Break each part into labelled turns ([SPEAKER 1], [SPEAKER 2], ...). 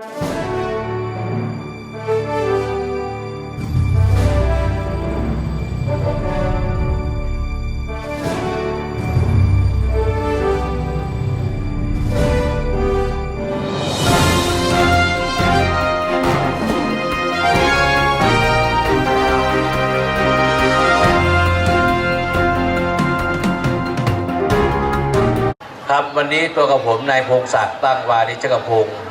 [SPEAKER 1] ครับวันนี้ตัวกับผมนายพงศักดิ์ตั้งวานิชกพงศ์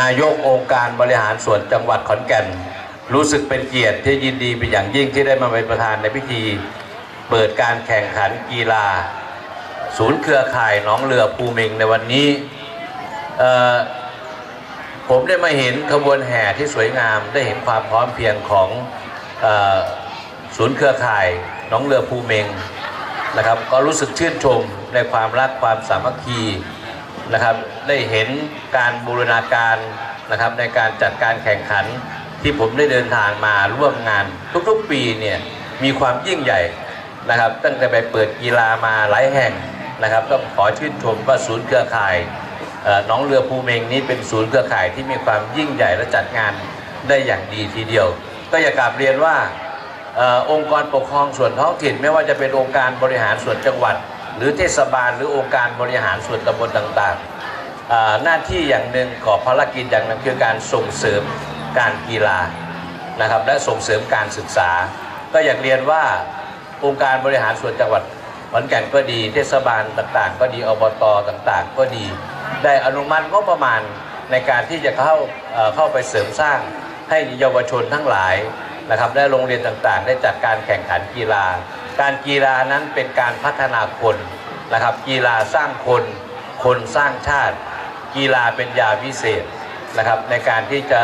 [SPEAKER 1] นายกองค์การบริหารส่วนจังหวัดขอนแก่น รู้สึกเป็นเกียรติที่ยินดีเป็นอย่างยิ่งที่ได้มาเป็นประธานในพิธี เปิดการแข่งขันกีฬา ศูนย์เครือข่ายหนองเรือภูเมงในวันนี้ผมได้มาเห็นขบวนแห่ที่สวยงามได้เห็นความพร้อมเพรียงของอศูนย์เครือข่ายหนองเรือภูเมงนะครับ ก็รู้สึกชื่นชมในความรักความสามัคคี นะครับได้เห็นการบูรณาการนะครับในการจัดการแข่งขันที่ผมได้เดินทางมาร่วมงานทุกๆปีเนี่ยมีความยิ่งใหญ่นะครับ ตั้งแต่ไปเปิดกีฬามาหลายแห่งนะครับต้องขอชื่นชมว่าศูนย์เครือข่ายเอ่อหน้องเรือภูเมงนี้เป็นศูนย์เครือข่ายที่มีความยิ่งใหญ่และจัดงานได้อย่างดีทีเดียว ก็อยากกราบเรียนว่าอองค์กรปกครองส่วนท้องถิ่นไม่ว่าจะเป็นองค์การบริหารส่วนจังหวัด หรือเทศบาลหรือองค์การบริหารส่วนตำบลต่างๆ หน้าที่อย่างหนึ่งของภารกิจอย่างหนึงคือการส่งเสริมการกีฬานะครับและส่งเสริมการศึกษา ก็อยากเรียนว่าองค์การบริหารส่วนจังหวัดขอนแก่นก็ดีเทศบาลต่างๆ ก็ดีอบตต่างๆ ก็ดี ได้อนุมัติงบประมาณในการที่จะเข้าเข้าไปเสริมสร้างให้เยาวชนทั้งหลายนะครับและโรงเรียนต่างๆ ได้จัดการแข่งขันกีฬา การกีฬานั้นเป็นการพัฒนาคนนะครับ กีฬาสร้างคน คนสร้างชาติ กีฬาเป็นยาวิเศษนะครับ ในการที่จะ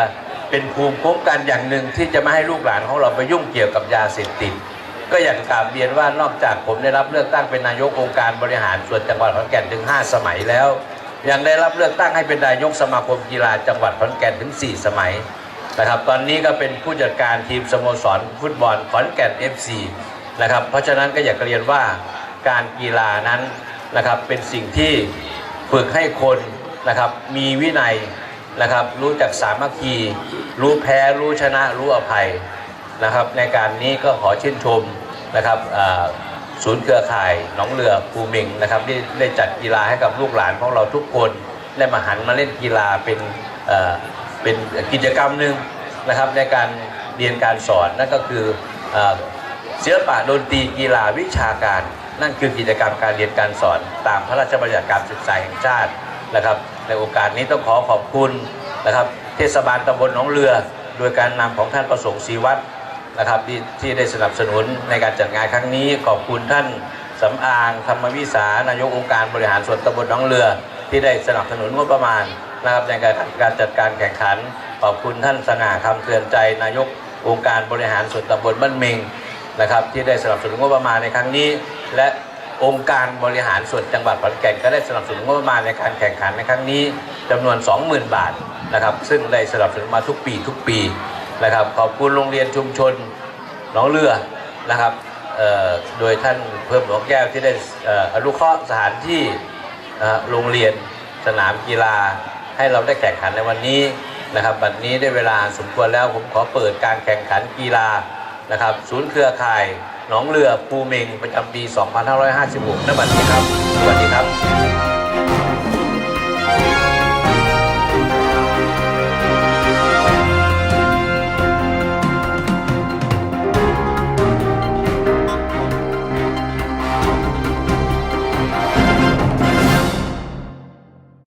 [SPEAKER 1] เป็นภูมิคุ้มกันอย่างหนึ่งที่จะไม่ให้ลูกหลานของเราไปยุ่งเกี่ยวกับยาเสพติดก็อยากจะกราบเรียนว่านอกจากผมได้รับเลือกตั้งเป็นนายกองค์การบริหารส่วนจังหวัดขอนแก่นถึง 5 สมัยแล้ว ยังได้รับเลือกตั้งให้เป็นนายกสมาคมกีฬาจังหวัดขอนแก่นถึง 4 สมัยนะครับ ตอนนี้ก็เป็นผู้จัดการทีมสโมสรฟุตบอลขอนแก่น FC นะครับ เพราะฉะนั้นก็อยากเรียนว่าการกีฬานั้นนะครับเป็นสิ่งที่ฝึกให้คนนะครับมีวินัยนะครับรู้จักสามัคคี รู้แพ้รู้ชนะรู้อภัยนะครับ ในการนี้ก็ขอชื่นชมนะครับศูนย์เครือข่ายหนองเรือภูมิงนะครับที่ได้จัดกีฬาให้กับลูกหลานของเราทุกคนได้มาหันมาเล่นกีฬาเป็นเป็นกิจกรรมหนึ่งนะครับในการเรียนการสอนนั่นก็คืออ ศิลปะดนตรีกีฬาวิชาการ นั่นคือกิจกรรมการเรียนการสอนตามพระราชบัญญัติการศึกษาแห่งชาตินะครับ ในโอกาสนี้ต้องขอขอบคุณนะครับ เทศบาลตำบลหนองเรือ โดยการนำของท่านประสงค์ศรีวัฒน์นะครับที่ที่ได้สนับสนุนในการจัดงานครั้งนี้ ขอบคุณท่านสำอางธรรมวิสานายกองค์การบริหารส่วนตำบลหนองเรือ ที่ได้สนับสนุนงบประมาณนะครับในการการจัดการแข่งขัน ขอบคุณท่านสง่าคำเตือนใจนายกองค์การบริหารส่วนตำบลบ้านเมง นะครับที่ได้สนับสนุนงบประมาณในครั้งนี้ และองค์การบริหารส่วนจังหวัดขอนแก่นก็ได้สนับสนุนงบประมาณในการแข่งขันในครั้งนี้จำนวน 20,000 บาทนะครับซึ่งได้สนับสนุนมาทุกปีทุกปีนะครับขอบคุณโรงเรียนชุมชนหนองเรือนะครับเอ่อโดยท่านเพิ่มหลวงแก้วที่ได้อนุเคราะห์สถานที่โรงเรียนสนามกีฬาให้เราได้แข่งขันในวันนี้นะครับบัดนี้ได้เวลาสมควรแล้วผมขอเปิดการแข่งขันกีฬา นะครับศูนย์เครือข่ายหนองเรือภูเมงประจำปี 2556 นบัดนี้ครับ สวัสดีครับ